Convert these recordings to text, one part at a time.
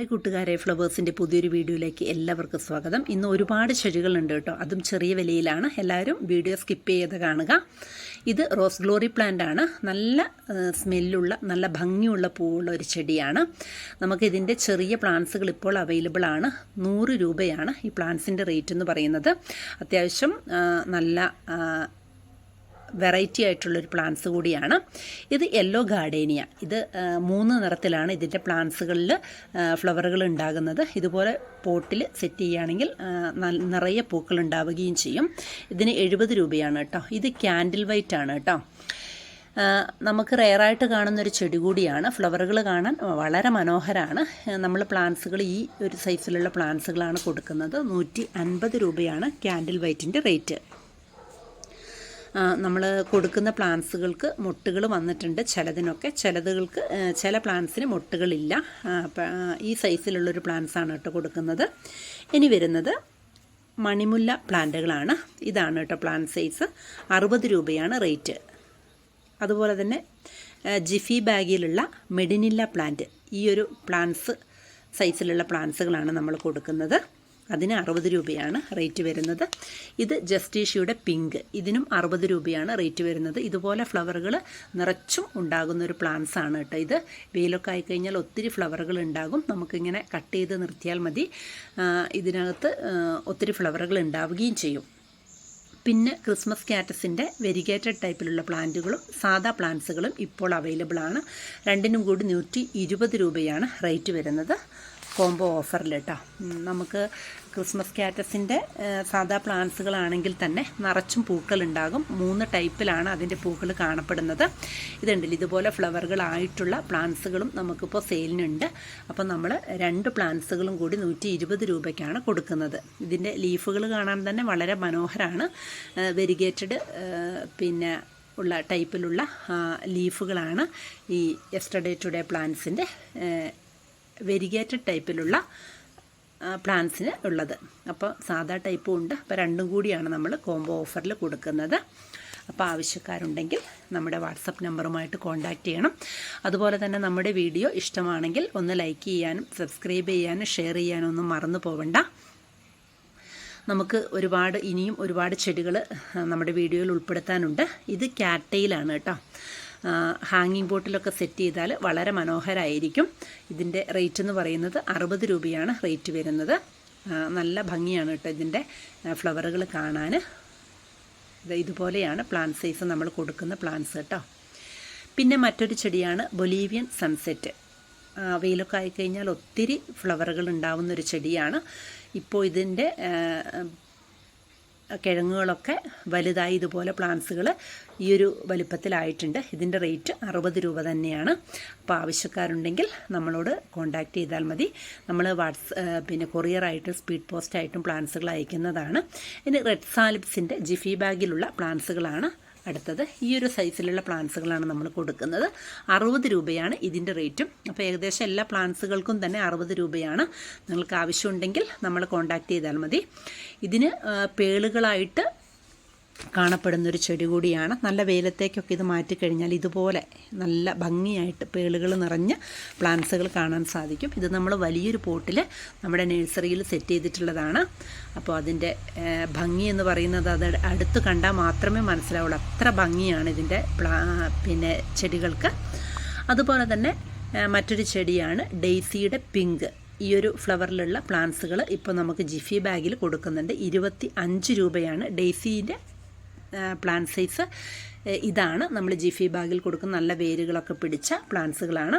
Hi കൂട്ടുകാരെ ഫ്ലവേഴ്സിന്റെ പുതിയൊരു വീഡിയോയിലേക്ക് എല്ലാവർക്കും സ്വാഗതം. ഇന്ന് ഒരുപാട് ചെടികളുണ്ട് കേട്ടോ. അതും ചെറിയ വിലയിലാണ്. എല്ലാവരും വീഡിയോ സ്കിപ്പ് ചെയ്ത് കാണുക. ഇത് റോസ് ഗ്ലോറി പ്ലാന്റ് ആണ്. നല്ല സ്മെല്ലുള്ള നല്ല ഭംഗിയുള്ള പൂവുള്ള ഒരു ചെടിയാണ്. നമുക്കിതിന്റെ ചെറിയ പ്ലാന്റ്സുകൾ ഇപ്പോൾ അവൈലബിൾ ആണ്. നൂറ് രൂപയാണ് ഈ പ്ലാന്റ്സിന്റെ റേറ്റ് എന്ന് പറയുന്നത്. അത്യാവശ്യം നല്ല വെറൈറ്റി ആയിട്ടുള്ളൊരു പ്ലാന്റ്സ് കൂടിയാണ്. ഇത് യെല്ലോ ഗാർഡേനിയ. ഇത് മൂന്ന് നിറത്തിലാണ് ഇതിന്റെ പ്ലാന്റ്സുകളിൽ ഫ്ലവറുകൾ ഉണ്ടാകുന്നത്. ഇതുപോലെ പോട്ടിൽ സെറ്റ് ചെയ്യുകയാണെങ്കിൽ നിറയെ പൂക്കൾ ഉണ്ടാവുകയും ചെയ്യും. ഇതിന് എഴുപത് രൂപയാണ് കേട്ടോ. ഇത് ക്യാൻഡിൽ വൈറ്റ് ആണ് കേട്ടോ. നമുക്ക് റെയറായിട്ട് കാണുന്നൊരു ചെടി കൂടിയാണ്. ഫ്ലവറുകൾ കാണാൻ വളരെ മനോഹരമാണ് നമ്മൾ പ്ലാന്റ്സുകൾ ഈ ഒരു സൈസിലുള്ള പ്ലാന്റ്സുകളാണ് കൊടുക്കുന്നത്. നൂറ്റി അൻപത് രൂപയാണ് ക്യാൻഡിൽ വൈറ്റിന്റെ റേറ്റ്. നമ്മൾ കൊടുക്കുന്ന പ്ലാന്റ്സുകൾക്ക് മുട്ടുകൾ വന്നിട്ടുണ്ട് ചിലതിനൊക്കെ. ചിലതുകൾക്ക് ചില പ്ലാന്റ്സിന് മുട്ടുകളില്ല. ഈ സൈസിലുള്ളൊരു ആണ് കേട്ടോ കൊടുക്കുന്നത്. ഇനി വരുന്നത് മണിമുല്ല പ്ലാന്റുകളാണ്. ഇതാണ് കേട്ടോ പ്ലാന്റ് സൈസ്. അറുപത് രൂപയാണ് റേറ്റ്. അതുപോലെ തന്നെ ജിഫി ബാഗിലുള്ള മെഡിനില്ല പ്ലാന്റ്. ഈ ഒരു പ്ലാന്റ്സ് സൈസിലുള്ള പ്ലാന്റ്സുകളാണ് നമ്മൾ കൊടുക്കുന്നത്. അതിന് അറുപത് രൂപയാണ് റേറ്റ് വരുന്നത്. ഇത് ജസ്റ്റീഷ്യയുടെ പിങ്ക്. ഇതിനും അറുപത് രൂപയാണ് റേറ്റ് വരുന്നത്. ഇതുപോലെ ഫ്ലവറുകൾ നിറച്ചും ഉണ്ടാകുന്ന ഒരു പ്ലാന്റ്സ് ആണ് കേട്ടോ ഇത്. വെയിലൊക്കെ ആയിക്കഴിഞ്ഞാൽ ഒത്തിരി ഫ്ലവറുകൾ ഉണ്ടാകും. നമുക്കിങ്ങനെ കട്ട് ചെയ്ത് നിർത്തിയാൽ മതി. ഇതിനകത്ത് ഒത്തിരി ഫ്ലവറുകൾ ഉണ്ടാവുകയും ചെയ്യും. പിന്നെ ക്രിസ്മസ് കാറ്റസിന്റെ വെരിഗേറ്റഡ് ടൈപ്പിലുള്ള പ്ലാന്റുകളും സാധാ പ്ലാന്റ്സുകളും ഇപ്പോൾ അവൈലബിൾ ആണ്. രണ്ടിനും കൂടി നൂറ്റി രൂപയാണ് റേറ്റ് വരുന്നത്. കോംബോ ഓഫറിൽ കേട്ടോ നമുക്ക് ക്രിസ്മസ് കാറ്റസിന്റെ സാധാ പ്ലാന്റ്സുകളാണെങ്കിൽ തന്നെ നിറച്ചും പൂക്കളുണ്ടാകും. മൂന്ന് ടൈപ്പിലാണ് അതിന്റെ പൂക്കൾ കാണപ്പെടുന്നത്. ഇതുണ്ടല്ലോ ഇതുപോലെ ഫ്ലവറുകളായിട്ടുള്ള പ്ലാന്റ്സുകളും നമുക്കിപ്പോൾ സെയിലിനുണ്ട്. അപ്പോൾ നമ്മൾ രണ്ട് പ്ലാന്റ്സുകളും കൂടി നൂറ്റി ഇരുപത് രൂപയ്ക്കാണ് കൊടുക്കുന്നത്. ഇതിന്റെ ലീഫുകൾ കാണാൻ തന്നെ വളരെ മനോഹരമാണ് വെരിഗേറ്റഡ് പിന്നെ ഉള്ള ടൈപ്പിലുള്ള ലീഫുകളാണ് ഈ എസ്റ്റർഡേ ടുഡേ പ്ലാന്റ്സിന്റെ വെരിഗേറ്റഡ് ടൈപ്പിലുള്ള പ്ലാന്റ്സിന് ഉള്ളത്. അപ്പോൾ സാധാ ടൈപ്പും ഉണ്ട്. അപ്പോൾ രണ്ടും കൂടിയാണ് നമ്മൾ കോംബോ ഓഫറിൽ കൊടുക്കുന്നത്. അപ്പോൾ ആവശ്യക്കാരുണ്ടെങ്കിൽ നമ്മുടെ വാട്സപ്പ് നമ്പറുമായിട്ട് കോൺടാക്റ്റ് ചെയ്യണം. അതുപോലെ തന്നെ നമ്മുടെ വീഡിയോ ഇഷ്ടമാണെങ്കിൽ ഒന്ന് ലൈക്ക് ചെയ്യാനും സബ്സ്ക്രൈബ് ചെയ്യാനും ഷെയർ ചെയ്യാനും ഒന്നും മറന്നു പോവണ്ട. നമുക്ക് ഒരുപാട് ഇനിയും ഒരുപാട് ചെടികൾ നമ്മുടെ വീഡിയോയിൽ ഉൾപ്പെടുത്താനുണ്ട്. ഇത് കാറ്റയിലാണ് കേട്ടോ. ഹാങ്ങിങ് ബോട്ടിലൊക്കെ സെറ്റ് ചെയ്താൽ വളരെ മനോഹരമായിരിക്കും ഇതിന്റെ റേറ്റ് എന്ന് പറയുന്നത് അറുപത് രൂപയാണ് റേറ്റ് വരുന്നത്. നല്ല ഭംഗിയാണ് കേട്ടോ ഇതിന്റെ ഫ്ലവറുകൾ കാണാൻ ഇത് ഇതുപോലെയാണ് പ്ലാന്റ് സൈസ് നമ്മൾ കൊടുക്കുന്ന പ്ലാന്റ്സ് കേട്ടോ. പിന്നെ മറ്റൊരു ചെടിയാണ് ബൊലീവിയൻ സൺസെറ്റ്. വെയിലൊക്കെ ആയിക്കഴിഞ്ഞാൽ ഒത്തിരി ഫ്ലവറുകൾ ഉണ്ടാവുന്ന ഒരു ചെടിയാണ് ഇപ്പോൾ ഇതിന്റെ കിഴങ്ങുകളൊക്കെ വലുതായി ഇതുപോലെ പ്ലാന്റ്സുകൾ ഈ ഒരു വലിപ്പത്തിലായിട്ടുണ്ട്. ഇതിന്റെ റേറ്റ് അറുപത് രൂപ തന്നെയാണ്. അപ്പോൾ ആവശ്യക്കാരുണ്ടെങ്കിൽ നമ്മളോട് കോൺടാക്റ്റ് ചെയ്താൽ മതി. നമ്മൾ വാട്സ് പിന്നെ കൊറിയറായിട്ടും സ്പീഡ് പോസ്റ്റായിട്ടും പ്ലാന്റ്സുകൾ അയക്കുന്നതാണ്. ഇനി റെഡ് സാലിപ്സിന്റെ ജിഫി ബാഗിലുള്ള പ്ലാന്റ്സുകളാണ് അടുത്തത് ഈ ഒരു സൈസിലുള്ള പ്ലാന്റ്സുകളാണ് നമ്മൾ കൊടുക്കുന്നത്. അറുപത് രൂപയാണ് ഇതിന്റെ റേറ്റും അപ്പോൾ ഏകദേശം എല്ലാ പ്ലാന്റ്സുകൾക്കും തന്നെ അറുപത് രൂപയാണ്. നിങ്ങൾക്ക് ആവശ്യമുണ്ടെങ്കിൽ നമ്മൾ കോൺടാക്റ്റ് ചെയ്താൽ മതി. ഇതിന് പേളുകളായിട്ട് കാണപ്പെടുന്ന ഒരു ചെടി കൂടിയാണ്. നല്ല വെയിലത്തേക്കൊക്കെ ഇത് മാറ്റിക്കഴിഞ്ഞാൽ ഇതുപോലെ നല്ല ഭംഗിയായിട്ട് പേളുകൾ നിറഞ്ഞ പ്ലാന്റ്സുകൾ കാണാൻ സാധിക്കും. ഇത് നമ്മൾ വലിയൊരു പോട്ടിൽ നമ്മുടെ നഴ്സറിയിൽ സെറ്റ് ചെയ്തിട്ടുള്ളതാണ്. അപ്പോൾ അതിന്റെ ഭംഗി എന്ന് പറയുന്നത് അത് അടുത്ത് കണ്ടാൽ മാത്രമേ മനസ്സിലാവുള്ളൂ. അത്ര ഭംഗിയാണ് ഇതിന്റെ പിന്നെ ചെടികൾക്ക്. അതുപോലെ തന്നെ മറ്റൊരു ചെടിയാണ് ഡെയ്സിയുടെ പിങ്ക്. ഈ ഒരു ഫ്ലവറിലുള്ള പ്ലാന്റ്സുകൾ ഇപ്പോൾ നമുക്ക് ജിഫി ബാഗിൽ കൊടുക്കുന്നുണ്ട്. ഇരുപത്തി അഞ്ച് രൂപയാണ് ഡെയ്സിന്റെ പ്ലാന്റ് സൈസ് ഇതാണ് നമ്മൾ ജിഫി ബാഗിൽ കൊടുക്കുന്ന നല്ല വേരുകളൊക്കെ പിടിച്ച പ്ലാന്റ്സുകളാണ്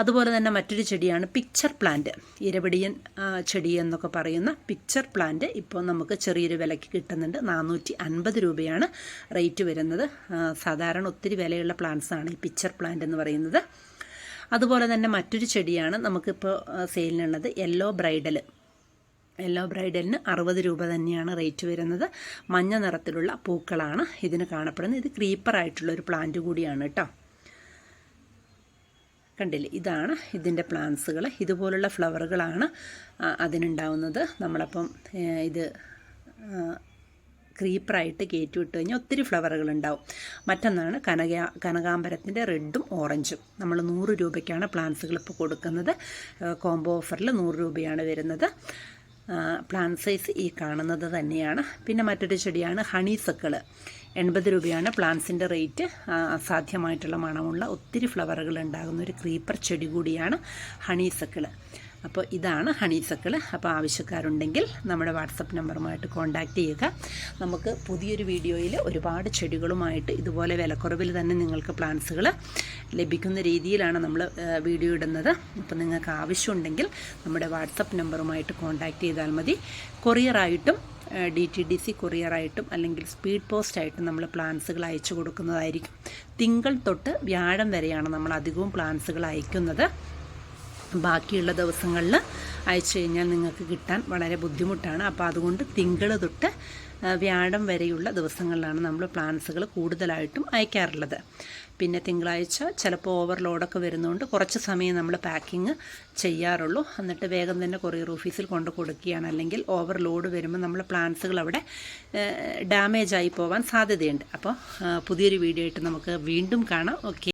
അതുപോലെ തന്നെ മറ്റൊരു ചെടിയാണ് പിക്ചർ പ്ലാന്റ് ഇരവിടിയൻ ചെടി എന്നൊക്കെ പറയുന്ന പിക്ചർ പ്ലാന്റ് ഇപ്പോൾ നമുക്ക് ചെറിയൊരു വിലയ്ക്ക് കിട്ടുന്നുണ്ട്. നാനൂറ്റി അൻപത് രൂപയാണ് റേറ്റ് വരുന്നത്. സാധാരണ ഒത്തിരി വിലയുള്ള പ്ലാന്റ്സ് ആണ് ഈ പിക്ചർ പ്ലാന്റ് എന്ന് പറയുന്നത്. അതുപോലെ തന്നെ മറ്റൊരു ചെടിയാണ് നമുക്കിപ്പോൾ സെയിലിനുള്ളത് യെല്ലോ ബ്രൈഡൽ യെല്ലോ ബ്രൈഡലിന് അറുപത് രൂപ തന്നെയാണ് റേറ്റ് വരുന്നത്. മഞ്ഞ നിറത്തിലുള്ള പൂക്കളാണ് ഇതിന് കാണപ്പെടുന്നത്. ഇത് ക്രീപ്പർ ആയിട്ടുള്ള ഒരു പ്ലാന്റ് കൂടിയാണ് കേട്ടോ കണ്ടില്ലേ? ഇതാണ് ഇതിന്റെ പ്ലാന്റ്സുകൾ ഇതുപോലുള്ള ഫ്ലവറുകളാണ് അതിനുണ്ടാവുന്നത്. നമ്മളപ്പം ഇത് ക്രീപ്പറായിട്ട് കയറ്റി വിട്ട് കഴിഞ്ഞാൽ ഒത്തിരി ഫ്ലവറുകൾ ഉണ്ടാവും. മറ്റൊന്നാണ് കനക കനകാമ്പരത്തിന്റെ റെഡും ഓറഞ്ചും. നമ്മൾ നൂറ് രൂപയ്ക്കാണ് പ്ലാന്റ്സുകൾ ഇപ്പോൾ കൊടുക്കുന്നത്. കോംബോ ഓഫറിൽ നൂറ് രൂപയാണ് വരുന്നത്. പ്ലാൻ സൈസ് ഈ കാണുന്നത് തന്നെയാണ്. പിന്നെ മറ്റൊരു ചെടിയാണ് ഹണി സക്കിൾ എൺപത് രൂപയാണ് പ്ലാന്റ്സിന്റെ റേറ്റ്. സാധ്യമായിട്ടുള്ള മണമുള്ള ഒത്തിരി ഫ്ലവറുകൾ ഉണ്ടാകുന്ന ഒരു ക്രീപ്പർ ചെടി കൂടിയാണ് ഹണീസക്കിൾ. അപ്പോൾ ഇതാണ് ഹണീസക്കിൾ അപ്പോൾ ആവശ്യക്കാരുണ്ടെങ്കിൽ നമ്മുടെ വാട്സപ്പ് നമ്പറുമായിട്ട് കോൺടാക്റ്റ് ചെയ്യുക. നമുക്ക് പുതിയൊരു വീഡിയോയിൽ ഒരുപാട് ചെടികളുമായിട്ട് ഇതുപോലെ വിലക്കുറവിൽ തന്നെ നിങ്ങൾക്ക് പ്ലാന്റ്സുകൾ ലഭിക്കുന്ന രീതിയിലാണ് നമ്മൾ വീഡിയോ ഇടുന്നത്. അപ്പോൾ നിങ്ങൾക്ക് ആവശ്യമുണ്ടെങ്കിൽ നമ്മുടെ വാട്സപ്പ് നമ്പറുമായിട്ട് കോൺടാക്റ്റ് ചെയ്താൽ മതി. കൊറിയറായിട്ടും ഡി ടി ഡി സി കൊറിയറായിട്ടും അല്ലെങ്കിൽ സ്പീഡ് പോസ്റ്റായിട്ടും നമ്മൾ പ്ലാൻസുകൾ അയച്ചു കൊടുക്കുന്നതായിരിക്കും. തിങ്കൾ തൊട്ട് വ്യാഴം വരെയാണ് നമ്മൾ അധികവും പ്ലാൻസുകൾ അയക്കുന്നത്. ബാക്കിയുള്ള ദിവസങ്ങളിൽ അയച്ചു കഴിഞ്ഞാൽ നിങ്ങൾക്ക് കിട്ടാൻ വളരെ ബുദ്ധിമുട്ടാണ്. അപ്പോൾ അതുകൊണ്ട് തിങ്കൾ തൊട്ട് വ്യാഴം വരെയുള്ള ദിവസങ്ങളിലാണ് നമ്മൾ പ്ലാൻസുകൾ കൂടുതലായിട്ടും അയക്കാറുള്ളത്. പിന്നെ തിങ്കളാഴ്ച ചിലപ്പോൾ ഓവർലോഡൊക്കെ വരുന്നതുകൊണ്ട് കുറച്ച് സമയം നമ്മൾ പാക്കിങ് ചെയ്യാറുള്ളൂ. എന്നിട്ട് വേഗം തന്നെ കൊറിയർ ഓഫീസിൽ കൊണ്ട് കൊടുക്കുകയാണ്. അല്ലെങ്കിൽ ഓവർലോഡ് വരുമ്പോൾ നമ്മൾ പ്ലാൻസുകൾ അവിടെ ഡാമേജ് ആയി പോകാൻ സാധ്യതയുണ്ട്. അപ്പോൾ പുതിയൊരു വീഡിയോ ആയിട്ട് നമുക്ക് വീണ്ടും കാണാം. ഓക്കെ.